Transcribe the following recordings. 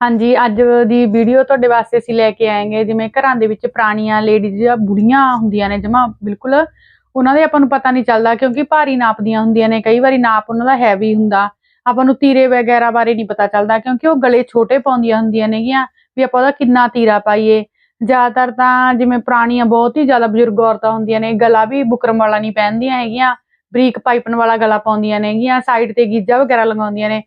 ਹਾਂਜੀ, ਅੱਜ ਦੀ ਵੀਡੀਓ ਤੁਹਾਡੇ ਵਾਸਤੇ ਅਸੀਂ ਲੈ ਕੇ ਆਏਗੇ। ਜਿਵੇਂ ਘਰਾਂ ਦੇ ਵਿੱਚ ਪੁਰਾਣੀਆਂ ਲੇਡੀਜ਼ ਜਾਂ ਬੁੜੀਆਂ ਹੁੰਦੀਆਂ ਨੇ, ਜਮਾ ਬਿਲਕੁਲ ਉਹਨਾਂ ਦੇ ਆਪਾਂ ਨੂੰ ਪਤਾ ਨਹੀਂ ਚੱਲਦਾ, ਕਿਉਂਕਿ ਭਾਰੀ ਨਾਪਦੀਆਂ ਹੁੰਦੀਆਂ ਨੇ। ਕਈ ਵਾਰੀ ਨਾਪ ਉਹਨਾਂ ਦਾ ਹੈਵੀ ਹੁੰਦਾ। ਆਪਾਂ ਨੂੰ ਤੀਰੇ ਵਗੈਰਾ ਬਾਰੇ ਨਹੀਂ ਪਤਾ ਚੱਲਦਾ, ਕਿਉਂਕਿ ਉਹ ਗਲੇ ਛੋਟੇ ਪਾਉਂਦੀਆਂ ਹੁੰਦੀਆਂ ਨੇਗੀਆਂ ਵੀ ਆਪਾਂ ਉਹਦਾ ਕਿੰਨਾ ਤੀਰਾ ਪਾਈਏ। ਜ਼ਿਆਦਾਤਰ ਤਾਂ ਜਿਵੇਂ ਪੁਰਾਣੀਆਂ ਬਹੁਤ ਹੀ ਜ਼ਿਆਦਾ ਬਜ਼ੁਰਗ ਔਰਤਾਂ ਹੁੰਦੀਆਂ ਨੇ, ਗਲਾ ਵੀ ਬੁਕਰਮ ਵਾਲਾ ਨਹੀਂ ਪਹਿਨਦੀਆਂ ਹੈਗੀਆਂ, ਬਰੀਕ ਪਾਈਪਨ ਵਾਲਾ ਗਲਾ ਪਾਉਂਦੀਆਂ ਨੇਗੀਆਂ ਸਾਈਡ ਤੇ ਗੀਜਾ ਵਗੈਰਾ ਲਗਾਉਂਦੀਆਂ ਨੇ।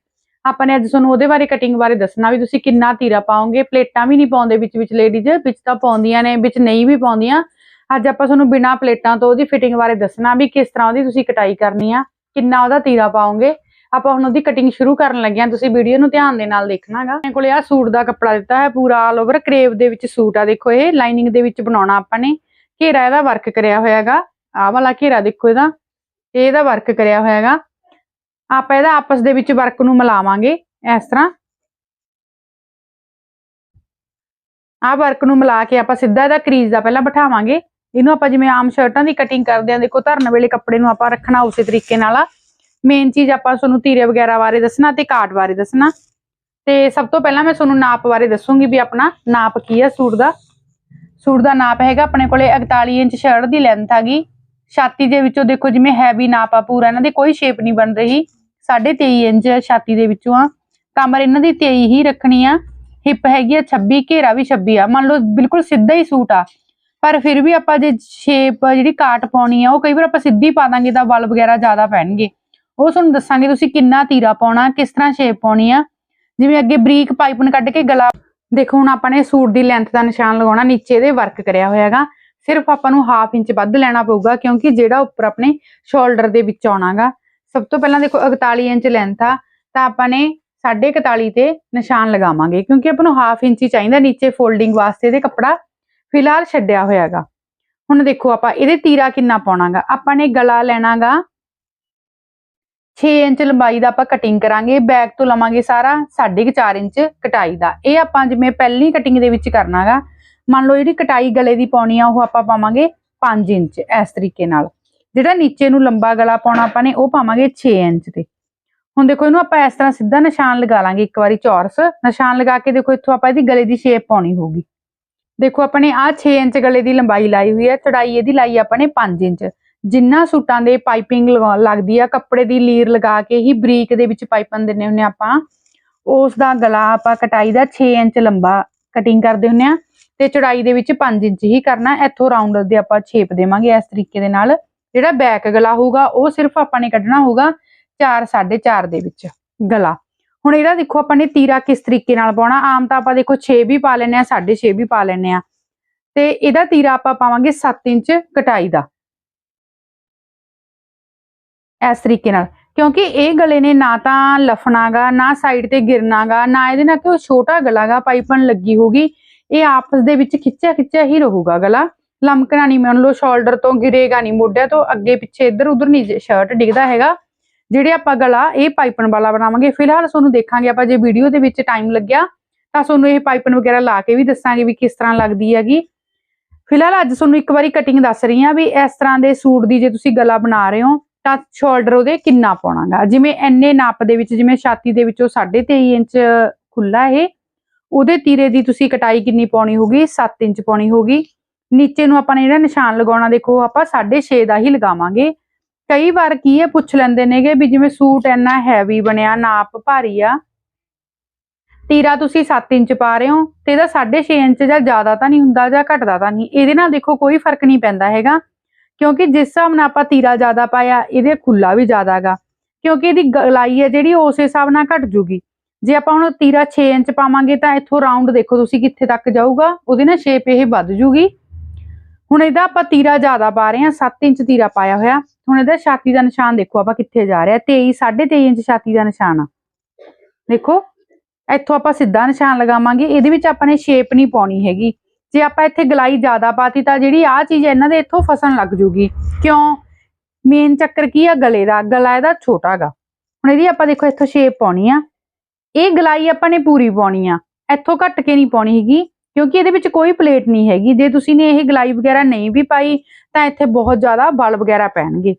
ਆਪਾਂ ਨੇ ਅੱਜ ਤੁਹਾਨੂੰ ਉਹਦੇ ਬਾਰੇ ਕਟਿੰਗ ਬਾਰੇ ਦੱਸਣਾ ਵੀ ਤੁਸੀਂ ਕਿੰਨਾ ਤੀਰਾ ਪਾਓਗੇ, ਪਲੇਟਾਂ ਵੀ ਨਹੀਂ ਪਾਉਂਦੇ ਵਿੱਚ ਵਿੱਚ ਲੇਡੀਜ਼ ਵਿੱਚ ਤਾਂ ਪਾਉਂਦੀਆਂ ਨੇ, ਵਿੱਚ ਨਹੀਂ ਵੀ ਪਾਉਂਦੀਆਂ। ਅੱਜ ਆਪਾਂ ਤੁਹਾਨੂੰ ਬਿਨਾ ਪਲੇਟਾਂ ਤੋਂ ਉਹਦੀ ਫਿਟਿੰਗ ਬਾਰੇ ਦੱਸਣਾ ਵੀ ਕਿਸ ਤਰ੍ਹਾਂ ਉਹਦੀ ਤੁਸੀਂ ਕਟਾਈ ਕਰਨੀ ਆ, ਕਿੰਨਾ ਉਹਦਾ ਤੀਰਾ ਪਾਓਗੇ। ਆਪਾਂ ਹੁਣ ਉਹਦੀ ਕਟਿੰਗ ਸ਼ੁਰੂ ਕਰਨ ਲੱਗੇ ਹਾਂ, ਤੁਸੀਂ ਵੀਡੀਓ ਨੂੰ ਧਿਆਨ ਦੇ ਨਾਲ ਦੇਖਣਾਗਾ ਮੇਰੇ ਕੋਲੇ ਆ ਸੂਟ ਦਾ ਕੱਪੜਾ ਦਿੱਤਾ ਹੈ ਪੂਰਾ ਆਲ ਓਵਰ ਕਰੇਵ ਦੇ ਵਿੱਚ ਸੂਟ ਆ, ਦੇਖੋ ਇਹ ਲਾਈਨਿੰਗ ਦੇ ਵਿੱਚ ਬਣਾਉਣਾ ਆਪਾਂ ਨੇ। ਘੇਰਾ ਇਹਦਾ ਵਰਕ ਕਰਿਆ ਹੋਇਆਗਾ ਆਹ ਵਾਲਾ ਘੇਰਾ ਦੇਖੋ ਇਹਦਾ ਇਹਦਾ ਵਰਕ ਕਰਿਆ ਹੋਇਆਗਾ ਆਪਾਂ ਇਹਦਾ ਆਪਸ ਦੇ ਵਿੱਚ ਵਰਕ ਨੂੰ ਮਿਲਾਵਾਂਗੇ, ਇਸ ਤਰ੍ਹਾਂ। ਆਹ ਵਰਕ ਨੂੰ ਮਿਲਾ ਕੇ ਆਪਾਂ ਸਿੱਧਾ ਇਹਦਾ ਕਰੀਜ਼ ਦਾ ਪਹਿਲਾਂ ਬਿਠਾਵਾਂਗੇ। ਇਹਨੂੰ ਆਪਾਂ ਜਿਵੇਂ ਆਮ ਸ਼ਰਟਾਂ ਦੀ ਕਟਿੰਗ ਕਰਦੇ ਆਂ ਦੇਖੋ ਧਰਨ ਵੇਲੇ ਕੱਪੜੇ ਨੂੰ ਆਪਾਂ ਰੱਖਣਾ ਉਸੇ ਤਰੀਕੇ ਨਾਲ ਆ। ਮੇਨ ਚੀਜ਼ ਆਪਾਂ ਤੁਹਾਨੂੰ ਤੀਰੇ ਵਗੈਰਾ ਬਾਰੇ ਦੱਸਣਾ ਤੇ ਕਾਟ ਬਾਰੇ ਦੱਸਣਾ। ਤੇ ਸਭ ਤੋਂ ਪਹਿਲਾਂ ਮੈਂ ਤੁਹਾਨੂੰ ਨਾਪ ਬਾਰੇ ਦੱਸੂਗੀ ਵੀ ਆਪਣਾ ਨਾਪ ਕੀ ਹੈ ਸੂਟ ਦਾ। ਸੂਟ ਦਾ ਨਾਪ ਹੈਗਾ ਆਪਣੇ ਕੋਲੇ 41 ਇੰਚ ਸ਼ਰਟ ਦੀ ਲੈਂਥ ਹੈਗੀ ਛਾਤੀ ਦੇ ਵਿੱਚੋਂ ਦੇਖੋ ਜਿਵੇਂ ਹੈਵੀ ਨਾਪ ਆ ਪੂਰਾ, ਇਹਨਾਂ ਦੀ ਕੋਈ ਸ਼ੇਪ ਨਹੀਂ ਬਣ ਰਹੀ। 23.5 ਇੰਚ ਛਾਤੀ ਦੇ ਵਿੱਚੋਂ ਆ। ਕਮਰ ਇਹਨਾਂ ਦੀ 23 ਹੀ ਰੱਖਣੀ ਆ। ਹਿੱਪ ਹੈਗੀ ਆ 26 ਘੇਰਾ ਵੀ 26 ਆ। ਮੰਨ ਲਓ ਬਿਲਕੁਲ ਸਿੱਧਾ ਹੀ ਸੂਟ ਆ। ਪਰ ਫਿਰ ਵੀ ਆਪਾਂ ਜੇ ਸ਼ੇਪ ਜਿਹੜੀ ਕਾਟ ਪਾਉਣੀ ਆ, ਉਹ ਕਈ ਵਾਰ ਆਪਾਂ ਸਿੱਧੀ ਪਾ ਦਾਂਗੇ ਤਾਂ ਵਲ ਵਗੈਰਾ ਜ਼ਿਆਦਾ ਪੈਣਗੇ। ਉਹ ਤੁਹਾਨੂੰ ਦੱਸਾਂਗੇ ਤੁਸੀਂ ਕਿੰਨਾ ਤੀਰਾ ਪਾਉਣਾ, ਕਿਸ ਤਰ੍ਹਾਂ ਸ਼ੇਪ ਪਾਉਣੀ ਆ। ਜਿਵੇਂ ਅੱਗੇ ਬਰੀਕ ਪਾਈਪਨ ਕੱਢ ਕੇ ਗਲਾ ਦੇਖੋ, ਹੁਣ ਆਪਾਂ ਨੇ ਸੂਟ ਦੀ ਲੈਂਥ ਦਾ ਨਿਸ਼ਾਨ ਲਗਾਉਣਾ, ਨੀਚੇ ਦੇ ਵਰਕ ਕਰਿਆ ਹੋਇਆ ਹੈਗਾ। ਸਿਰਫ ਆਪਾਂ ਨੂੰ ਹਾਫ ਇੰਚ ਵੱਧ ਲੈਣਾ ਪਊਗਾ, ਕਿਉਂਕਿ ਜਿਹੜਾ ਉੱਪਰ ਆਪਣੇ ਸ਼ੋਲਡਰ ਦੇ ਵਿੱਚ ਆਉਣਾਗਾ ਸਭ ਤੋਂ ਪਹਿਲਾਂ ਦੇਖੋ 41 ਇੰਚ ਲੈਂਥ ਆ, ਤਾਂ ਆਪਾਂ ਨੇ 41.5 ਤੇ ਨਿਸ਼ਾਨ ਲਗਾਵਾਂਗੇ, ਕਿਉਂਕਿ ਆਪਾਂ ਨੂੰ ਹਾਫ ਇੰਚ ਚਾਹੀਦਾ ਨੀਚੇ ਫੋਲਡਿੰਗ ਵਾਸਤੇ ਇਹਦੇ ਕੱਪੜਾ ਫਿਲਹਾਲ ਛੱਡਿਆ ਹੋਇਆਗਾ। ਹੁਣ ਦੇਖੋ ਆਪਾਂ ਇਹਦੇ ਤੀਰਾ ਕਿੰਨਾ ਪਾਉਣਾਗਾ, ਆਪਾਂ ਨੇ ਗਲਾ ਲੈਣਾਗਾ 6 ਇੰਚ ਲੰਬਾਈ ਦਾ ਆਪਾਂ ਕਟਿੰਗ ਕਰਾਂਗੇ ਬੈਕ ਤੋਂ ਲਵਾਂਗੇ ਸਾਰਾ 4.5 ਇੰਚ ਕਟਾਈ ਦਾ। ਇਹ ਆਪਾਂ ਜਿਵੇਂ ਪਹਿਲੀ ਕਟਿੰਗ ਦੇ ਵਿੱਚ ਕਰਨਾਗਾ, ਮੰਨ ਲਓ ਜਿਹੜੀ ਕਟਾਈ ਗਲੇ ਦੀ ਪਾਉਣੀ ਆ, ਉਹ ਆਪਾਂ ਪਾਵਾਂਗੇ 5 ਇੰਚ, ਇਸ ਤਰੀਕੇ ਨਾਲ। ਜਿਹੜਾ ਨੀਚੇ ਨੂੰ ਲੰਬਾ ਗਲਾ ਪਾਉਣਾ ਆਪਾਂ ਨੇ, ਉਹ ਪਾਵਾਂਗੇ 6 ਇੰਚ ਤੇ। ਹੁਣ ਦੇਖੋ ਇਹਨੂੰ ਆਪਾਂ ਇਸ ਤਰ੍ਹਾਂ ਸਿੱਧਾ ਨਿਸ਼ਾਨ ਲਗਾ ਲਾਂਗੇ, ਇੱਕ ਵਾਰੀ ਚੌਰਸ। ਨਿਸ਼ਾਨ ਲਗਾ ਕੇ ਦੇਖੋ ਇੱਥੋਂ ਆਪਾਂ ਇਹਦੀ ਗਲੇ ਦੀ ਸ਼ੇਪ ਪਾਉਣੀ ਹੋਊਗੀ। ਦੇਖੋ ਆਪਣੇ ਨੇ ਆ 6 ਇੰਚ ਗਲੇ ਦੀ ਲੰਬਾਈ ਲਾਈ ਹੋਈ ਹੈ, ਚੜਾਈ ਇਹਦੀ ਲਾਈ ਆਪਾਂ ਨੇ 5 ਇੰਚ। ਜਿੰਨਾ ਸੂਟਾਂ ਦੇ ਪਾਈਪਿੰਗ ਲੱਗਦੀ ਆ, ਕੱਪੜੇ ਦੀ ਲੀਰ ਲਗਾ ਕੇ ਹੀ ਬਰੀਕ ਦੇ ਵਿੱਚ ਪਾਈਪਨ ਦਿੰਨੇ ਹੁੰਨੇ ਆਪਾਂ। ਉਸ ਦਾ ਗਲਾ ਆਪਾਂ ਕਟਾਈ ਦਾ 6 ਇੰਚ ਲੰਬਾ ਕਟਿੰਗ ਕਰਦੇ ਹੁੰਨੇ ਆ ਤੇ ਚੜਾਈ ਦੇ ਵਿੱਚ 5 ਇੰਚ ਹੀ ਕਰਨਾ। ਇੱਥੋਂ ਰਾਉਂਡ ਦੇ ਆਪਾਂ ਛੇਪ ਦੇਵਾਂਗੇ ਇਸ ਤਰੀਕੇ ਦੇ ਨਾਲ। ਜਿਹੜਾ ਬੈਕ ਗਲਾ ਹੋਊਗਾ, ਉਹ ਸਿਰਫ ਆਪਾਂ ਨੇ ਕੱਢਣਾ ਹੋਊਗਾ 4 4.5 ਦੇ ਵਿੱਚ ਗਲਾ। ਹੁਣ ਇਹਦਾ ਦੇਖੋ ਆਪਾਂ ਨੇ ਤੀਰਾ ਕਿਸ ਤਰੀਕੇ ਨਾਲ ਪਾਉਣਾ, ਆਮ ਤਾਂ ਆਪਾਂ ਦੇਖੋ 6 ਵੀ ਪਾ ਲੈਨੇ ਆ 6.5 ਵੀ ਪਾ ਲੈਨੇ ਆ ਤੇ ਇਹਦਾ ਤੀਰਾ ਆਪਾਂ ਪਾਵਾਂਗੇ 7 ਇੰਚ ਕਟਾਈ ਦਾ। ਇਸ ਤਰੀਕੇ ਨਾਲ, ਕਿਉਂਕਿ ਇਹ ਗਲੇ ਨੇ ਨਾ ਤਾਂ ਲਫਣਾਗਾ, ਨਾ ਸਾਈਡ ਤੇ ਗਿਰਨਾਗਾ, ਨਾ ਇਹਦੇ ਨਾਲ ਕਿ ਉਹ ਛੋਟਾ ਗਲਾਗਾ ਪਾਈਪਨ ਲੱਗੀ ਹੋਗੀ ਇਹ ਆਪਸ ਦੇ ਵਿੱਚ ਖਿੱਚਿਆ ਖਿੱਚਿਆ ਹੀ ਰਹੂਗਾ ਗਲਾ। ਲਮਕਣਾ ਨਹੀਂ ਮੰਨ ਲਓ ਸ਼ੋਲਡਰ ਤੋਂ ਗਿਰੇਗਾ ਨਹੀਂ ਮੋਢਿਆਂ ਤੋਂ, ਅੱਗੇ ਪਿੱਛੇ ਇੱਧਰ ਉੱਧਰ ਨਹੀਂ ਸ਼ਰਟ ਡਿੱਗਦਾ ਹੈਗਾ। ਜਿਹੜੇ ਆਪਾਂ ਗਲਾ, ਇਹ ਪਾਈਪਨ ਵਾਲਾ ਬਣਾਵਾਂਗੇ। ਫਿਲਹਾਲ ਤੁਹਾਨੂੰ ਦੇਖਾਂਗੇ ਆਪਾਂ ਜੇ ਵੀਡੀਓ ਦੇ ਵਿੱਚ ਟਾਈਮ ਲੱਗਿਆ, ਤਾਂ ਤੁਹਾਨੂੰ ਇਹ ਪਾਈਪਨ ਵਗੈਰਾ ਲਾ ਕੇ ਵੀ ਦੱਸਾਂਗੇ ਵੀ ਕਿਸ ਤਰ੍ਹਾਂ ਲੱਗਦੀ ਹੈਗੀ। ਫਿਲਹਾਲ ਅੱਜ ਤੁਹਾਨੂੰ ਇੱਕ ਵਾਰੀ ਕਟਿੰਗ ਦੱਸ ਰਹੀ ਹਾਂ ਵੀ ਇਸ ਤਰ੍ਹਾਂ ਦੇ ਸੂਟ ਦੀ ਜੇ ਤੁਸੀਂ ਗਲਾ ਬਣਾ ਰਹੇ ਹੋ, ਤਾਂ ਸ਼ੋਲਡਰ ਉਹਦੇ ਕਿੰਨਾ ਪਾਉਣਾਗਾ। ਜਿਵੇਂ ਐਨੇ ਨਾਪ ਦੇ ਵਿੱਚ, ਜਿਵੇਂ ਛਾਤੀ ਦੇ ਵਿੱਚੋਂ 23.5 ਇੰਚ ਖੁੱਲਾ ਇਹ, ਉਹਦੇ ਤੀਰੇ ਦੀ ਤੁਸੀਂ ਕਟਾਈ ਕਿੰਨੀ ਪਾਉਣੀ ਹੋਗੀ 7 ਇੰਚ ਪਾਉਣੀ ਹੋਗੀ ਨੀਚੇ ਨੂੰ ਆਪਾਂ ਨੇ ਜਿਹੜਾ ਨਿਸ਼ਾਨ ਲਗਾਉਣਾ, ਦੇਖੋ ਆਪਾਂ 6.5 ਦਾ ਹੀ ਲਗਾਵਾਂਗੇ। ਕਈ ਵਾਰ ਕੀ ਹੈ ਪੁੱਛ ਲੈਂਦੇ ਨੇਗੇ ਵੀ ਜਿਵੇਂ ਸੂਟ ਇੰਨਾ ਹੈਵੀ ਬਣਿਆ, ਨਾਪ ਭਾਰੀ ਆ, ਤੀਰਾ ਤੁਸੀਂ 7 ਇੰਚ ਪਾ ਰਹੇ ਹੋ ਤੇ ਇਹਦਾ 6.5 ਇੰਚ ਜਾਂ ਜ਼ਿਆਦਾ ਤਾਂ ਨਹੀਂ ਹੁੰਦਾ ਜਾਂ ਘਟਦਾ ਤਾਂ ਨਹੀਂ। ਇਹਦੇ ਨਾਲ ਦੇਖੋ ਕੋਈ ਫ਼ਰਕ ਨਹੀਂ ਪੈਂਦਾ ਹੈਗਾ, ਕਿਉਂਕਿ ਜਿਸ ਹਿਸਾਬ ਨਾਲ ਆਪਾਂ ਤੀਰਾ ਜ਼ਿਆਦਾ ਪਾਇਆ, ਇਹਦੇ ਖੁੱਲਾ ਵੀ ਜ਼ਿਆਦਾਗਾ ਕਿਉਂਕਿ ਇਹਦੀ ਗਲਾਈ ਹੈ ਜਿਹੜੀ ਉਸ ਹਿਸਾਬ ਨਾਲ ਘਟ ਜੂਗੀ। ਜੇ ਆਪਾਂ ਹੁਣ ਤੀਰਾ 6 ਇੰਚ ਪਾਵਾਂਗੇ ਤਾਂ ਇੱਥੋਂ ਰਾਉਂਡ ਦੇਖੋ ਤੁਸੀਂ ਕਿੱਥੇ ਤੱਕ ਜਾਊਗਾ, ਉਹਦੇ ਨਾਲ ਸ਼ੇਪ ਇਹ ਵੱਧ ਜੂਗੀ। ਹੁਣ ਇਹਦਾ ਆਪਾਂ ਤੀਰਾ ਜ਼ਿਆਦਾ ਪਾ ਰਹੇ ਹਾਂ 7 ਇੰਚ ਤੀਰਾ ਪਾਇਆ ਹੋਇਆ। ਹੁਣ ਇਹਦਾ ਛਾਤੀ ਦਾ ਨਿਸ਼ਾਨ ਦੇਖੋ ਆਪਾਂ ਕਿੱਥੇ ਜਾ ਰਿਹਾ 23 23.5 ਇੰਚ ਛਾਤੀ ਦਾ ਨਿਸ਼ਾਨ ਆ। ਦੇਖੋ, ਇੱਥੋਂ ਆਪਾਂ ਸਿੱਧਾ ਨਿਸ਼ਾਨ ਲਗਾਵਾਂਗੇ, ਇਹਦੇ ਵਿੱਚ ਆਪਾਂ ਨੇ ਸ਼ੇਪ ਨਹੀਂ ਪਾਉਣੀ ਹੈਗੀ। ਜੇ ਆਪਾਂ ਇੱਥੇ ਗਲਾਈ ਜ਼ਿਆਦਾ ਪਾਤੀ ਤਾਂ ਜਿਹੜੀ ਆ ਚੀਜ਼ ਇਹਨਾਂ ਦੇ ਇੱਥੋਂ ਫਸਣ ਲੱਗ ਜੂਗੀ। ਕਿਉਂ? ਮੇਨ ਚੱਕਰ ਕੀ ਆ? ਗਲੇ ਦਾ, ਗਲਾ ਇਹਦਾ ਛੋਟਾ ਹੈਗਾ ਹੁਣ ਇਹਦੀ ਆਪਾਂ ਦੇਖੋ ਇੱਥੋਂ ਸ਼ੇਪ ਪਾਉਣੀ ਆ। ਇਹ ਗਲਾਈ ਆਪਾਂ ਨੇ ਪੂਰੀ ਪਾਉਣੀ ਆ। ਇੱਥੋਂ ਘੱਟ ਕੇ ਨਹੀਂ ਪਾਉਣੀ ਹੈਗੀ। ਕਿਉਂਕਿ ਇਹਦੇ ਵਿੱਚ ਕੋਈ ਪਲੇਟ ਨਹੀਂ ਹੈਗੀ। ਜੇ ਤੁਸੀਂ ਨੇ ਇਹ ਗਲਾਈ ਵਗੈਰਾ ਨਹੀਂ ਵੀ ਪਾਈ, ਤਾਂ ਇੱਥੇ ਬਹੁਤ ਜ਼ਿਆਦਾ ਬਲ ਵਗੈਰਾ ਪੈਣਗੇ।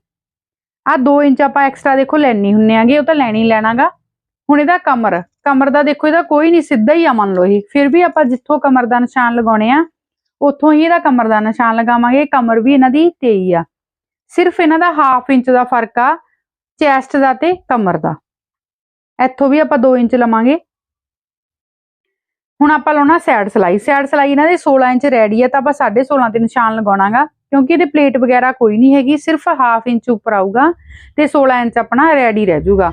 ਆ 2 ਇੰਚ ਆਪਾਂ ਐਕਸਟਰਾ ਦੇਖੋ ਲੈਣੀ ਹੁੰਨੇ ਆਗੇ, ਉਹ ਤਾਂ ਲੈਣੀ ਲੈਣਾਗਾ। ਹੁਣ ਇਹਦਾ ਕਮਰ ਕਮਰ ਦਾ ਦੇਖੋ ਇਹਦਾ ਕੋਈ ਨਹੀਂ, ਸਿੱਧਾ ਹੀ ਆ ਮੰਨ ਲਓ ਇਹ। ਫਿਰ ਵੀ ਆਪਾਂ ਜਿੱਥੋਂ ਕਮਰ ਦਾ ਨਿਸ਼ਾਨ ਲਗਾਉਣੇ ਆ, ਉੱਥੋਂ ਹੀ ਇਹਦਾ ਕਮਰ ਦਾ ਨਿਸ਼ਾਨ ਲਗਾਵਾਂਗੇ। ਕਮਰ ਵੀ ਇਹਨਾਂ ਦੀ 23 ਆ। ਸਿਰਫ ਇਹਨਾਂ ਦਾ ਹਾਫ ਇੰਚ ਦਾ ਫ਼ਰਕ ਆ ਚੈਸਟ ਦਾ ਤੇ ਕਮਰ ਦਾ। ਇੱਥੋਂ ਵੀ ਆਪਾਂ 2 ਇੰਚ ਲਵਾਂਗੇ। ਹੁਣ ਆਪਾਂ ਲਾਉਣਾ ਸਾਈਡ ਸਲਾਈ। ਸਾਈਡ ਸਲਾਈ ਇਹਨਾਂ ਦੇ 16 ਇੰਚ ਰੈਡੀ ਆ ਤਾਂ ਆਪਾਂ 16.5 ਤੇ ਨਿਸ਼ਾਨ ਲਗਾਉਣਾਗਾ, ਕਿਉਂਕਿ ਇਹਦੇ ਪਲੇਟ ਵਗੈਰਾ ਕੋਈ ਨਹੀਂ ਹੈਗੀ, ਸਿਰਫ ਹਾਫ ਇੰਚ ਉੱਪਰ ਆਊਗਾ ਤੇ 16 ਇੰਚ ਆਪਣਾ ਰੈਡੀ ਰਹਿ ਜਾਊਗਾ।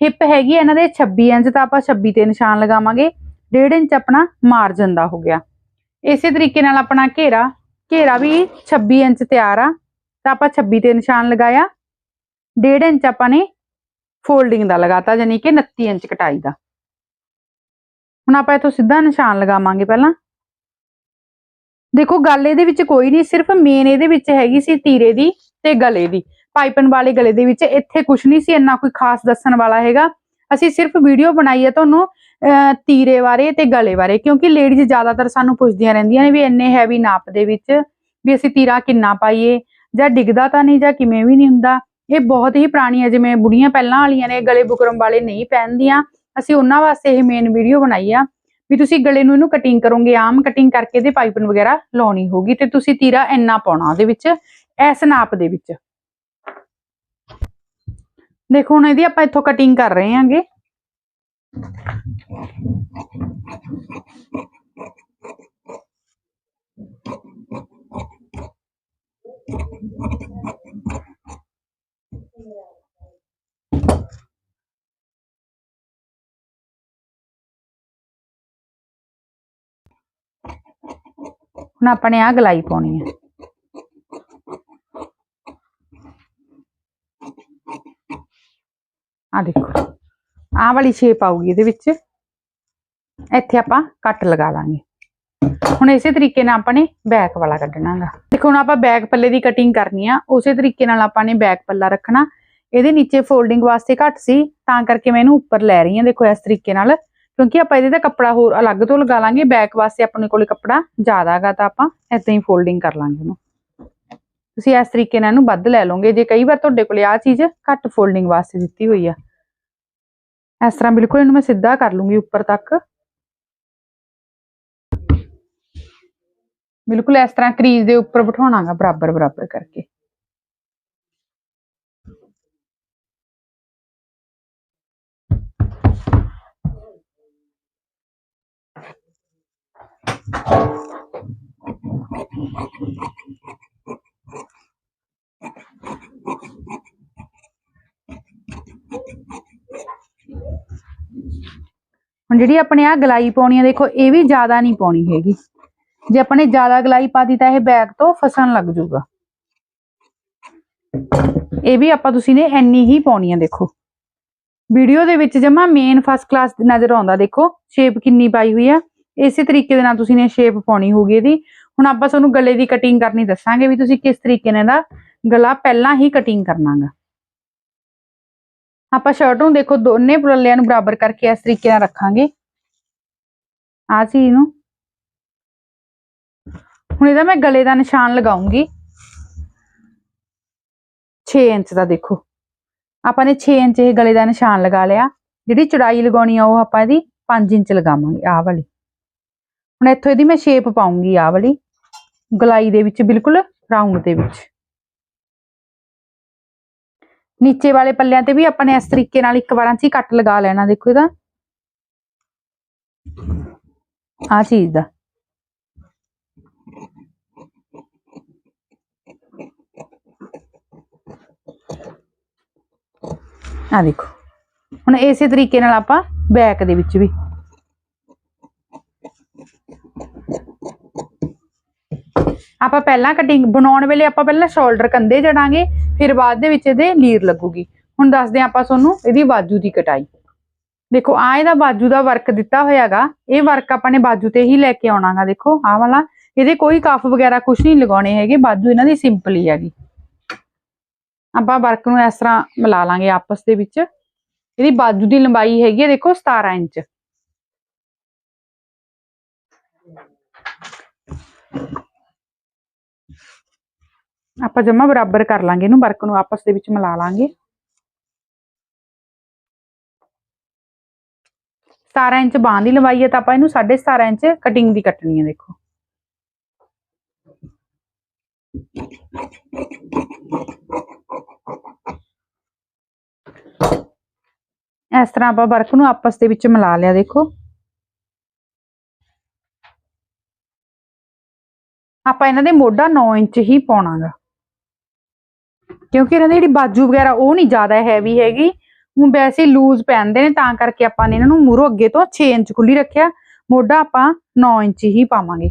ਹਿੱਪ ਹੈਗੀ ਆ ਇਹਨਾਂ ਦੇ 26 ਇੰਚ, ਤਾਂ ਆਪਾਂ 26 ਤੇ ਨਿਸ਼ਾਨ ਲਗਾਵਾਂਗੇ 1.5 ਇੰਚ ਆਪਣਾ ਮਾਰਜਨ ਦਾ ਹੋ ਗਿਆ। ਇਸੇ ਤਰੀਕੇ ਨਾਲ ਆਪਣਾ ਘੇਰਾ ਘੇਰਾ ਵੀ 26 ਇੰਚ ਤਿਆਰ ਆ, ਤਾਂ ਆਪਾਂ 26 ਤੇ ਨਿਸ਼ਾਨ ਲਗਾਇਆ। 1.5 ਇੰਚ ਆਪਾਂ ਨੇ ਫੋਲਡਿੰਗ ਦਾ ਲਗਾਤਾ ਯਾਨੀ ਕਿ 29 ਇੰਚ ਕਟਾਈ ਦਾ। ਹੁਣ ਆਪਾਂ ਇਥੋਂ ਸਿੱਧਾ ਨਿਸ਼ਾਨ ਲਗਾਵਾਂਗੇ ਪਹਿਲਾਂ। ਦੇਖੋ, ਗੱਲ ਇਹਦੇ ਵਿੱਚ ਕੋਈ ਨਹੀਂ, ਸਿਰਫ ਮੇਨ ਇਹਦੇ ਵਿੱਚ ਹੈਗੀ ਸੀ ਤੀਰੇ ਦੀ ਤੇ ਗਲੇ ਦੀ। ਪਾਈਪਨ ਵਾਲੇ ਗਲੇ ਦੇ ਵਿੱਚ ਇੱਥੇ ਕੁਝ ਨਹੀਂ ਸੀ, ਇੰਨਾ ਕੋਈ ਖਾਸ ਦੱਸਣ ਵਾਲਾ ਹੈਗਾ। ਅਸੀਂ ਸਿਰਫ ਵੀਡੀਓ ਬਣਾਈ ਹੈ ਤੁਹਾਨੂੰ, ਅਹ, ਤੀਰੇ ਬਾਰੇ ਤੇ ਗਲੇ ਬਾਰੇ, ਕਿਉਂਕਿ ਲੇਡੀਜ਼ ਜ਼ਿਆਦਾਤਰ ਸਾਨੂੰ ਪੁੱਛਦੀਆਂ ਰਹਿੰਦੀਆਂ ਨੇ ਵੀ ਇੰਨੇ ਹੈਵੀ ਨਾਪ ਦੇ ਵਿੱਚ ਵੀ ਅਸੀਂ ਤੀਰਾ ਕਿੰਨਾ ਪਾਈਏ, ਜਾਂ ਡਿੱਗਦਾ ਤਾਂ ਨਹੀਂ, ਜਾਂ ਕਿਵੇਂ ਵੀ ਨਹੀਂ ਹੁੰਦਾ। ਇਹ ਬਹੁਤ ਹੀ ਪੁਰਾਣੀ ਹੈ ਜਿਵੇਂ ਬੁੜੀਆਂ ਪਹਿਲਾਂ ਵਾਲੀਆਂ ਨੇ, ਗਲੇ ਬੁਕਰਮ ਵਾਲੇ ਨਹੀਂ ਪਹਿਨਦੀਆਂ। ਅਸੀਂ ਉਹਨਾਂ ਵਾਸਤੇ ਇਹ ਮੇਨ ਵੀਡੀਓ ਬਣਾਈ ਆ ਵੀ ਤੁਸੀਂ ਗਲੇ ਨੂੰ ਇਹਨੂੰ ਕਟਿੰਗ ਕਰੋਗੇ, ਆਮ ਕਟਿੰਗ ਕਰਕੇ ਤੇ ਪਾਈਪਨ ਵਗੈਰਾ ਲਾਉਣੀ ਹੋਗੀ ਤੇ ਤੁਸੀਂ ਤੀਰਾ ਇੰਨਾ ਪਾਉਣਾ ਉਹਦੇ ਵਿੱਚ ਇਸ ਨਾਪ ਦੇ ਵਿੱਚ। ਦੇਖੋ, ਹੁਣ ਇਹਦੀ ਆਪਾਂ ਇੱਥੋਂ ਕਟਿੰਗ ਕਰ ਰਹੇ ਹਾਂਗੇ। ਹੁਣ ਆਪਾਂ ਨੇ ਆ ਗਲਾਈ ਪਾਉਣੀ ਹੈ ਆ ਦੇਖੋ, ਆਹ ਵਾਲੀ ਸ਼ੇਪ ਆਊਗੀ ਇਹਦੇ ਵਿੱਚ। ਇੱਥੇ ਆਪਾਂ ਕੱਟ ਲਗਾ ਲਾਂਗੇ। ਹੁਣ ਇਸੇ ਤਰੀਕੇ ਨਾਲ ਆਪਾਂ ਨੇ ਬੈਕ ਵਾਲਾ ਕੱਢਣਾਗਾ ਦੇਖੋ, ਹੁਣ ਆਪਾਂ ਬੈਕ ਪੱਲੇ ਦੀ ਕਟਿੰਗ ਕਰਨੀ ਆ, ਉਸੇ ਤਰੀਕੇ ਨਾਲ ਆਪਾਂ ਨੇ ਬੈਕ ਪੱਲਾ ਰੱਖਣਾ। ਇਹਦੇ ਨੀਚੇ ਫੋਲਡਿੰਗ ਵਾਸਤੇ ਘੱਟ ਸੀ, ਤਾਂ ਕਰਕੇ ਮੈਂ ਇਹਨੂੰ ਉੱਪਰ ਲੈ ਰਹੀ ਹਾਂ ਦੇਖੋ, ਇਸ ਤਰੀਕੇ ਨਾਲ ਕਿਉਂਕਿ ਆਪਾਂ ਇਹਦੇ ਤੇ ਕੱਪੜਾ ਹੋਰ ਅਲੱਗ ਤੋਂ ਲਗਾ ਲਾਂਗੇ ਬੈਕ ਵਾਸਤੇ ਆਪਣੇ ਕੋਲੇ ਕੱਪੜਾ ਜ਼ਿਆਦਾ ਹੈਗਾ ਤਾਂ ਆਪਾਂ ਏਦਾਂ ਹੀ ਫੋਲਡਿੰਗ ਕਰ ਲਾਂਗੇ ਇਹਨੂੰ ਤੁਸੀਂ ਇਸ ਤਰੀਕੇ ਨਾਲ ਇਹਨੂੰ ਵੱਧ ਲੈ ਲਓਗੇ, ਜੇ ਕਈ ਵਾਰ ਤੁਹਾਡੇ ਕੋਲੇ ਆ ਚੀਜ਼ ਘੱਟ ਫੋਲਡਿੰਗ ਵਾਸਤੇ ਦਿੱਤੀ ਹੋਈ ਆ। ਇਸ ਤਰ੍ਹਾਂ ਬਿਲਕੁਲ ਇਹਨੂੰ ਮੈਂ ਸਿੱਧਾ ਕਰ ਲੂੰਗੀ ਉੱਪਰ ਤੱਕ। ਬਿਲਕੁਲ ਇਸ ਤਰ੍ਹਾਂ ਕਰੀਜ਼ ਦੇ ਉੱਪਰ ਬਿਠਾਉਣਾਗਾ ਬਰਾਬਰ ਬਰਾਬਰ ਕਰਕੇ। ਹੁਣ ਜਿਹੜੀ ਆਪਣੇ ਆ ਗਲਾਈ ਪਾਉਣੀ ਆ, ਦੇਖੋ, ਇਹ ਵੀ ਜ਼ਿਆਦਾ ਨਹੀਂ ਪਾਉਣੀ ਹੈਗੀ। ਜੇ ਆਪਾਂ ਨੇ ਜ਼ਿਆਦਾ ਗਲਾਈ ਪਾਤੀ ਤਾਂ ਇਹ ਬੈਗ ਤੋਂ ਫਸਣ ਲੱਗ ਜਾਊਗਾ। ਇਹ ਵੀ ਆਪਾਂ ਤੁਸੀਂ ਨੇ ਇੰਨੀ ਹੀ ਪਾਉਣੀ ਆ, ਦੇਖੋ। ਵੀਡੀਓ ਦੇ ਵਿੱਚ ਜਮਾ ਮੇਨ ਫਸਟ ਕਲਾਸ ਨਜ਼ਰ ਆਉਂਦਾ, ਦੇਖੋ ਸ਼ੇਪ ਕਿੰਨੀ ਪਾਈ ਹੋਈ ਆ। ਇਸੇ ਤਰੀਕੇ ਦੇ ਨਾਲ ਤੁਸੀਂ ਨੇ ਸ਼ੇਪ ਪਾਉਣੀ ਹੋਊਗੀ ਇਹਦੀ। ਹੁਣ ਆਪਾਂ ਤੁਹਾਨੂੰ ਗਲੇ ਦੀ ਕਟਿੰਗ ਕਰਨੀ ਦੱਸਾਂਗੇ ਵੀ ਤੁਸੀਂ ਕਿਸ ਤਰੀਕੇ ਨਾਲ ਇਹਦਾ ਗਲਾ ਪਹਿਲਾਂ ਹੀ ਕਟਿੰਗ ਕਰਨਾਗਾ। ਆਪਾਂ ਸ਼ਰਟ ਨੂੰ ਦੇਖੋ ਦੋਨੇ ਪੱਲਿਆਂ ਨੂੰ ਬਰਾਬਰ ਕਰਕੇ ਇਸ ਤਰੀਕੇ ਨਾਲ ਰੱਖਾਂਗੇ। ਆ ਚੀਜ਼ ਨੂੰ ਹੁਣ ਇਹਦਾ ਮੈਂ ਗਲੇ ਦਾ ਨਿਸ਼ਾਨ ਲਗਾਉਂਗੀ। 6 ਇੰਚ ਦਾ ਦੇਖੋ। ਆਪਾਂ ਨੇ 6 ਇੰਚ ਇਹ ਗਲੇ ਦਾ ਨਿਸ਼ਾਨ ਲਗਾ ਲਿਆ। ਜਿਹੜੀ ਚੜਾਈ ਲਗਾਉਣੀ ਆ ਉਹ ਆਪਾਂ ਇਹਦੀ 5 ਇੰਚ ਲਗਾਵਾਂਗੇ, ਆਹ ਵਾਲੀ। ਹੁਣ ਇੱਥੋਂ ਇਹਦੀ ਮੈਂ ਸ਼ੇਪ ਪਾਉਂਗੀ ਆਹ ਵਾਲੀ, ਗਲਾਈ ਦੇ ਵਿੱਚ ਬਿਲਕੁਲ ਰਾਉਂਡ ਦੇ ਵਿੱਚ। ਨੀਚੇ ਵਾਲੇ ਪੱਲਿਆਂ ਤੇ ਵੀ ਆਪਾਂ ਨੇ ਇਸ ਤਰੀਕੇ ਨਾਲ ਇੱਕ ਵਾਰਾਂ 'ਚ ਹੀ ਕੱਟ ਲਗਾ ਲੈਣਾ, ਦੇਖੋ ਇਹਦਾ। ਆ ਚੀਜ਼ ਦਾ। ਆ ਦੇਖੋ। ਹੁਣ ਇਸੇ ਤਰੀਕੇ ਨਾਲ ਆਪਾਂ ਬੈਕ ਦੇ ਵਿੱਚ ਵੀ ਆਪਾਂ ਪਹਿਲਾਂ ਕਟਿੰਗ ਬਣਾਉਣ ਵੇਲੇ ਆਪਾਂ ਪਹਿਲਾਂ ਸ਼ੋਲਡਰ ਕੰਦੇ ਜੜਾਂਗੇ ਫਿਰ ਬਾਅਦ ਦੇ ਵਿੱਚ ਇਹਦੇ ਲੀਰ ਲੱਗੂਗੀ। ਹੁਣ ਦੱਸਦੇ ਹਾਂ ਆਪਾਂ ਤੁਹਾਨੂੰ ਇਹਦੀ ਬਾਜੂ ਦੀ ਕਟਾਈ। ਦੇਖੋ ਆ ਇਹਦਾ ਬਾਜੂ ਦਾ ਵਰਕ ਦਿੱਤਾ ਹੋਇਆਗਾ। ਇਹ ਵਰਕ ਆਪਾਂ ਨੇ ਬਾਜੂ ਤੇ ਹੀ ਲੈ ਕੇ ਆਉਣਾਗਾ, ਦੇਖੋ, ਆਹ ਵਾਲਾ। ਇਹਦੇ ਕੋਈ ਕਫ ਵਗੈਰਾ ਕੁਝ ਨਹੀਂ ਲਗਾਉਣੇ ਹੈਗੇ, ਬਾਜੂ ਇਹਨਾਂ ਦੀ ਸਿੰਪਲ ਹੀ ਹੈਗੀ। ਆਪਾਂ ਵਰਕ ਨੂੰ ਇਸ ਤਰ੍ਹਾਂ ਮਿਲਾ ਲਾਂਗੇ ਆਪਸ ਦੇ ਵਿੱਚ। ਇਹਦੀ ਬਾਜੂ ਦੀ ਲੰਬਾਈ ਹੈਗੀ ਹੈ ਦੇਖੋ 17 ਇੰਚ। ਆਪਾਂ ਜਮਾ ਬਰਾਬਰ ਕਰ ਲਾਂਗੇ ਇਹਨੂੰ, ਵਰਕ ਨੂੰ ਆਪਸ ਦੇ ਵਿੱਚ ਮਿਲਾ ਲਾਂਗੇ। 17 ਇੰਚ ਬਾਂਹ ਦੀ ਲੰਬਾਈ ਹੈ ਤਾਂ ਆਪਾਂ ਇਹਨੂੰ 17.5 ਇੰਚ ਕਟਿੰਗ ਦੀ ਕੱਟਣੀ ਹੈ, ਦੇਖੋ। ਇਸ ਤਰ੍ਹਾਂ ਆਪਾਂ ਵਰਕ ਨੂੰ ਆਪਸ ਦੇ ਵਿੱਚ ਮਿਲਾ ਲਿਆ, ਦੇਖੋ। ਆਪਾਂ ਇਹਨਾਂ ਦੇ ਮੋਢਾ 9 ਇੰਚ ਹੀ ਪਾਉਣਾਗਾ। ਕਿਉਂਕਿ ਇਹਨਾਂ ਦੀ ਜਿਹੜੀ ਬਾਜੂ ਵਗੈਰਾ ਉਹ ਨਹੀਂ ਜ਼ਿਆਦਾ ਹੈਵੀ ਹੈਗੀ। ਹੁਣ ਵੈਸੇ ਲੂਜ਼ ਪੈਂਦੇ ਨੇ ਤਾਂ ਕਰਕੇ ਆਪਾਂ ਨੇ ਇਹਨਾਂ ਨੂੰ ਮੂਰੋਂ ਅੱਗੇ ਤੋਂ 6 ਇੰਚ ਖੁੱਲੀ ਰੱਖਿਆ। ਮੋਢਾ ਆਪਾਂ 9 ਇੰਚ ਹੀ ਪਾਵਾਂਗੇ।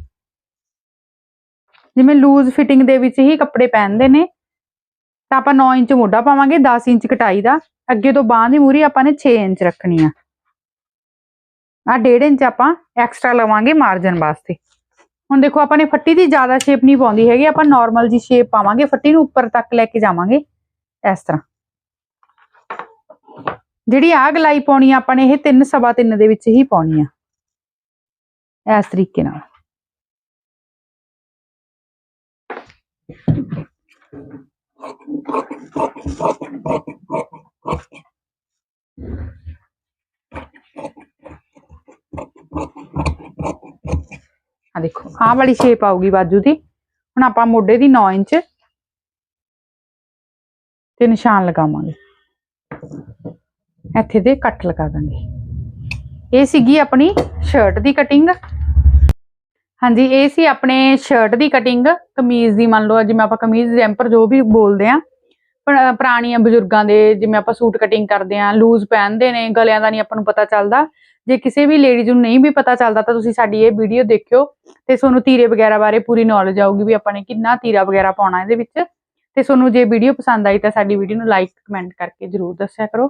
ਜਿਵੇਂ ਲੂਜ਼ ਫਿਟਿੰਗ ਦੇ ਵਿੱਚ ਹੀ ਕੱਪੜੇ ਪਹਿਨਦੇ ਨੇ ਤਾਂ ਆਪਾਂ 9 ਇੰਚ ਮੋਢਾ ਪਾਵਾਂਗੇ 10 ਇੰਚ ਕਟਾਈ ਦਾ। ਅੱਗੇ ਤੋਂ ਬਾਂਹ ਦੀ ਮੂਰੀ ਆਪਾਂ ਨੇ 6 ਇੰਚ ਰੱਖਣੀ ਆ। ਆ 1.5 ਇੰਚ ਆਪਾਂ ਐਕਸਟਰਾ ਲਵਾਂਗੇ ਮਾਰਜਨ ਵਾਸਤੇ। ਹੁਣ ਦੇਖੋ ਆਪਾਂ ਨੇ ਫੱਟੀ ਦੀ ਜ਼ਿਆਦਾ ਸ਼ੇਪ ਨਹੀਂ ਪਾਉਂਦੀ ਹੈਗੀ, ਆਪਾਂ ਨਾਰਮਲ ਜੀ ਸ਼ੇਪ ਪਾਵਾਂਗੇ, ਫੱਟੀ ਨੂੰ ਉੱਪਰ ਤੱਕ ਲੈ ਕੇ ਜਾਵਾਂਗੇ, ਇਸ ਤਰ੍ਹਾਂ। ਜਿਹੜੀ ਆ ਗਲਾਈ ਪਾਉਣੀ ਆ, ਆਪਾਂ ਨੇ ਇਹ 3 ਸਵਾ 3 ਦੇ ਵਿੱਚ ਹੀ ਪਾਉਣੀ ਆ, ਇਸ ਤਰੀਕੇ ਨਾਲ। ਆ ਦੇਖੋ, ਆਹ ਵਾਲੀ ਸ਼ੇਪ ਆਊਗੀ ਬਾਜੂ ਦੀ। ਹੁਣ ਆਪਾਂ ਮੋਢੇ ਦੀ 9 ਇੰਚ ਤੇ ਨਿਸ਼ਾਨ ਲਗਾਵਾਂਗੇ। ਇੱਥੇ ਦੇ ਕੱਟ ਲਗਾ ਦਾਂਗੇ। ਇਹ ਸੀਗੀ ਆਪਣੀ ਸ਼ਰਟ ਦੀ ਕਟਿੰਗ ਹਾਂਜੀ, ਇਹ ਸੀ ਆਪਣੇ ਸ਼ਰਟ ਦੀ ਕਟਿੰਗ ਕਮੀਜ਼ ਦੀ, ਮੰਨ ਲਓ, ਜਿਵੇਂ ਆਪਾਂ ਕਮੀਜ਼ ਜੈਂਪਰ ਜੋ ਵੀ ਬੋਲਦੇ ਆ ਪੁਰਾਣੀਆਂ ਬਜ਼ੁਰਗਾਂ ਦੇ ਜਿਵੇਂ ਆਪਾਂ ਸੂਟ ਕਟਿੰਗ ਕਰਦੇ ਆ ਲੂਜ਼ ਪਹਿਨਦੇ ਨੇ, ਗਲਿਆਂ ਦਾ ਨਹੀਂ ਆਪਾਂ ਨੂੰ ਪਤਾ ਚੱਲਦਾ। ਜੇ ਕਿਸੇ ਵੀ ਲੇਡੀਜ਼ ਨੂੰ ਨਹੀਂ ਵੀ ਪਤਾ ਚੱਲਦਾ ਤਾਂ ਤੁਸੀਂ ਸਾਡੀ ਇਹ ਵੀਡੀਓ ਦੇਖਿਓ ਤੇ ਤੁਹਾਨੂੰ ਤੀਰੇ ਵਗੈਰਾ ਬਾਰੇ ਪੂਰੀ ਨੌਲੇਜ ਆਊਗੀ ਵੀ ਆਪਾਂ ਨੇ ਕਿੰਨਾ ਤੀਰਾ ਵਗੈਰਾ ਪਾਉਣਾ ਇਹਦੇ ਵਿੱਚ। ਤੇ ਤੁਹਾਨੂੰ ਜੇ ਵੀਡੀਓ ਪਸੰਦ ਆਈ ਤਾਂ ਸਾਡੀ ਵੀਡੀਓ ਨੂੰ ਲਾਈਕ ਕਮੈਂਟ ਕਰਕੇ ਜਰੂਰ ਦੱਸਿਆ ਕਰੋ।